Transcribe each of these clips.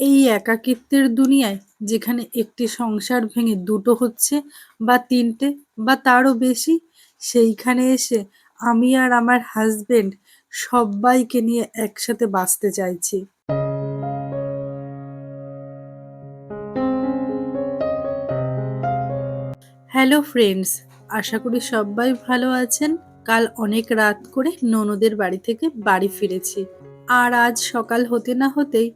এই একাকিত্বের দুনিয়ায় যেখানে একটি সংসার ভেঙে দুটো হচ্ছে বা তিনটে বা তারও বেশি, সেইখানে এসে আমি আর আমার হাজবেন্ড সব্বাইকে নিয়ে একসাথে বাঁচতে চাইছি। হ্যালো ফ্রেন্ডস আশা করি সবাই ভালো আছেন। কাল অনেক রাত করে ননদের বাড়ি থেকে বাড়ি ফিরেছি। আর আজ সকাল হতে না হতেই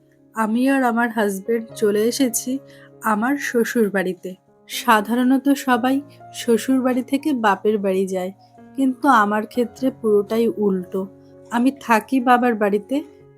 আমি আর আমার হাজবেন্ড চলে এসেছি আমার শ্বশুর বাড়িতে সাধারণত সবাই শ্বশুর বাড়ি থেকে বাপের বাড়ি যায়, কিন্তু আমার ক্ষেত্রে পুরোটাই উল্টো। আমি থাকি বাবার বাড়িতে,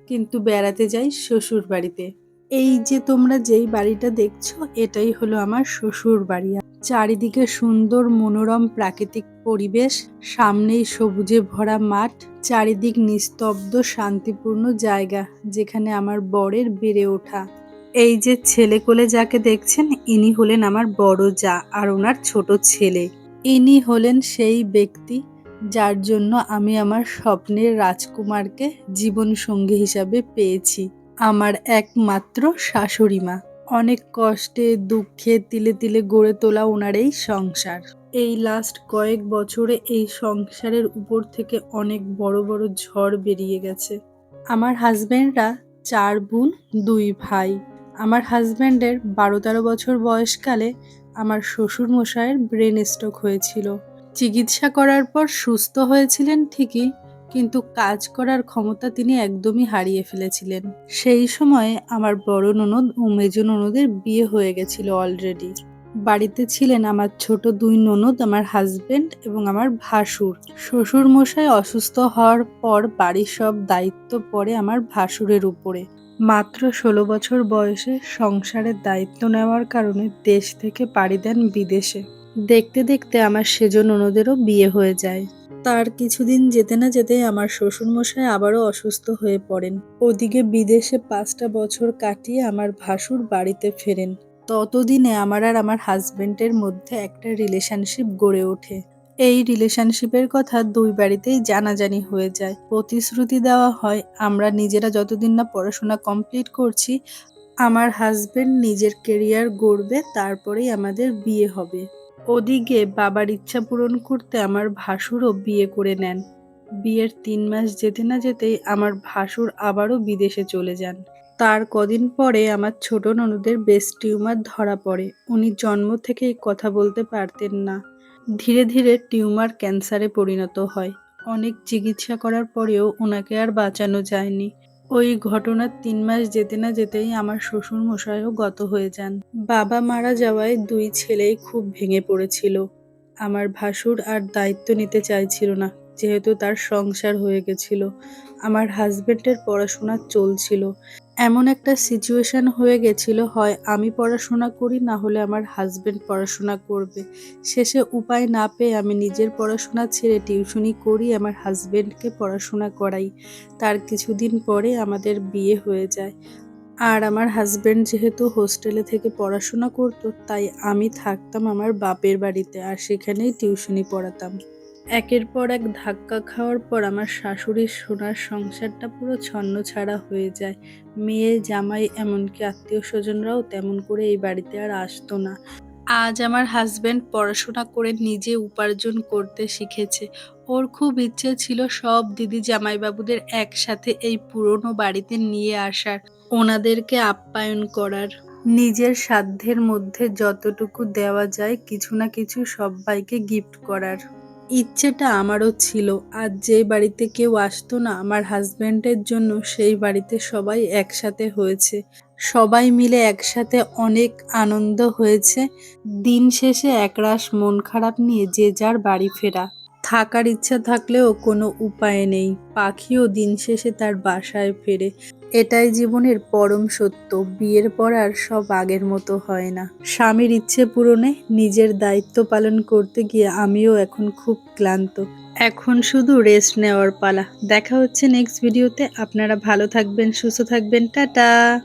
কিন্তু বেড়াতে যাই শ্বশুর বাড়িতে এই যে তোমরা যেই বাড়িটা দেখছ, এটাই হলো আমার শ্বশুর বাড়ি চারিদিকে সুন্দর মনোরম প্রাকৃতিক পরিবেশ, সামনেই সবুজে ভরা মাঠ, চারিদিক নিস্তব্ধ, শান্তিপূর্ণ জায়গা, যেখানে আমার বরের বেড়ে ওঠা। এই যে ছেলে কোলে যাকে দেখছেন, ইনি হলেন আমার বড় যা আর ওনার ছোট ছেলে। ইনি হলেন সেই ব্যক্তি যার জন্য আমি আমার স্বপ্নের রাজকুমারকে জীবন সঙ্গী হিসাবে পেয়েছি। আমার একমাত্র শাশুড়ি মা। অনেক কষ্টে, দুঃখে তিলে তিলে গড়ে তোলা ওনার এই সংসার। এই লাস্ট কয়েক বছরে এই সংসারের উপর থেকে অনেক বড় বড় ঝড় বেরিয়ে গেছে। আমার হাজব্যান্ডরা চার বোন, দুই ভাই। আমার হাজব্যান্ডের বারো তেরো বছর বয়সকালে আমার শ্বশুর মশাইয়ের ব্রেন স্ট্রোক হয়েছিল। চিকিৎসা করার পর সুস্থ হয়েছিলেন ঠিকই কিন্তু কাজ করার ক্ষমতা তিনি একদমই হারিয়ে ফেলেছিলেন। সেই সময়ে আমার বড় ননদ ও মেজ ননদের বিয়ে হয়ে গেছিল অলরেডি বাড়িতে ছিলেন আমার ছোট দুই ননদ, আমার হাজবেন্ড এবং আমার ভাসুর। শ্বশুর মশাই অসুস্থ হওয়ার পর বাড়ির সব দায়িত্ব পড়ে আমার ভাসুরের উপরে। মাত্র ষোলো বছর বয়সে সংসারের দায়িত্ব নেওয়ার কারণে দেশ থেকে পাড়ি দেন বিদেশে। দেখতে দেখতে আমার সেজ ননদেরও বিয়ে হয়ে যায়। তার কিছুদিন যেতে না যেতে আমার শ্বশুরমশাই আবারও অসুস্থ হয়ে পড়েন। ওদিকে বিদেশে পাঁচটা বছর কাটিয়ে আমার ভাসুর বাড়িতে ফেরেন। ততদিনে আমার আর আমার হাজবেন্ডের মধ্যে একটা রিলেশনশিপ গড়ে ওঠে। এই রিলেশনশিপের কথা দুই বাড়িতেই জানাজানি হয়ে যায়। প্রতিশ্রুতি দেওয়া হয়, আমরা নিজেরা যতদিন না পড়াশোনা কমপ্লিট করছি, আমার হাজবেন্ড নিজের কেরিয়ার গড়বে, তারপরেই আমাদের বিয়ে হবে। ওদিকে বাবার ইচ্ছা পূরণ করতে আমার ভাসুরও বিয়ে করে নেন। বিয়ের তিন মাস যেতে না যেতেই আমার ভাসুর আবারও বিদেশে চলে যান। তার কদিন পরে আমার ছোট ননদের বেস্ট টিউমার ধরা পড়ে। উনি জন্ম থেকেই কথা বলতে পারতেন না। ধীরে ধীরে টিউমার ক্যান্সারে পরিণত হয়। অনেক চিকিৎসা করার পরেও ওনাকে আর বাঁচানো যায়নি। ওই ঘটনার তিন মাস যেতে না যেতেই আমার শ্বশুর মশাইও গত হয়ে যান। বাবা মারা যাওয়ায় দুই ছেলেই খুব ভেঙে পড়েছিল। আমার ভাসুর আর দায়িত্ব নিতে চাইছিল না, যেহেতু তার সংসার হয়ে গেছিল। আমার হাজবেন্ডের পড়াশোনা চলছিল। এমন একটা সিচুয়েশন হয়ে গেছিল, হয় আমি পড়াশোনা করি, না হলে আমার হাজব্যান্ড পড়াশোনা করবে। শেষে উপায় না পেয়ে আমি নিজের পড়াশোনা ছেড়ে টিউশনি করি, আমার হাজবেন্ডকে পড়াশোনা করাই। তার কিছুদিন পরে আমাদের বিয়ে হয়ে যায়। আর আমার হাজব্যান্ড যেহেতু হোস্টেলে থেকে পড়াশোনা করতো, তাই আমি থাকতাম আমার বাপের বাড়িতে, আর সেখানেই টিউশনি পড়াতাম। একের পর এক ধাক্কা খাওয়ার পর আমার শাশুড়ির সোনার সংসারটা পুরো ছন্ন ছাড়া হয়ে যায়। মেয়ে, জামাই, এমনকি আত্মীয় স্বজনরাও তেমন করে এই বাড়িতে আর আসতো না। আজ আমার হাজব্যান্ড পড়াশোনা করে নিজে উপার্জন করতে শিখেছে। ওর খুব ইচ্ছে ছিল সব দিদি জামাইবাবুদের একসাথে এই পুরনো বাড়িতে নিয়ে আসার, ওনাদেরকে আপ্যায়ন করার। নিজের সাধ্যের মধ্যে যতটুকু দেওয়া যায়, কিছু না কিছু সবাইকে গিফট করার। ইচ্ছেটা আমারও ছিল। আর যে বাড়িতে কেউ আসতো না, আমার হাজব্যান্ডের জন্য সেই বাড়িতে সবাই একসাথে হয়েছে। সবাই মিলে একসাথে অনেক আনন্দ হয়েছে। দিন শেষে একরাশ মন খারাপ নিয়ে যে যার বাড়ি ফেরা। থাকার ইচ্ছা থাকলেও কোনো উপায় নেই। পাখিও দিন শেষে তার বাসায় ফেরে। এটাই জীবনের পরম সত্য। বিয়ের পর আর সব আগের মতো হয় না। স্বামীর ইচ্ছে পূরণে নিজের দায়িত্ব পালন করতে গিয়ে আমিও এখন খুব ক্লান্ত। এখন শুধু রেস্ট নেওয়ার পালা। দেখা হচ্ছে নেক্সট ভিডিওতে আপনারা ভালো থাকবেন, সুস্থ থাকবেন। টাটা!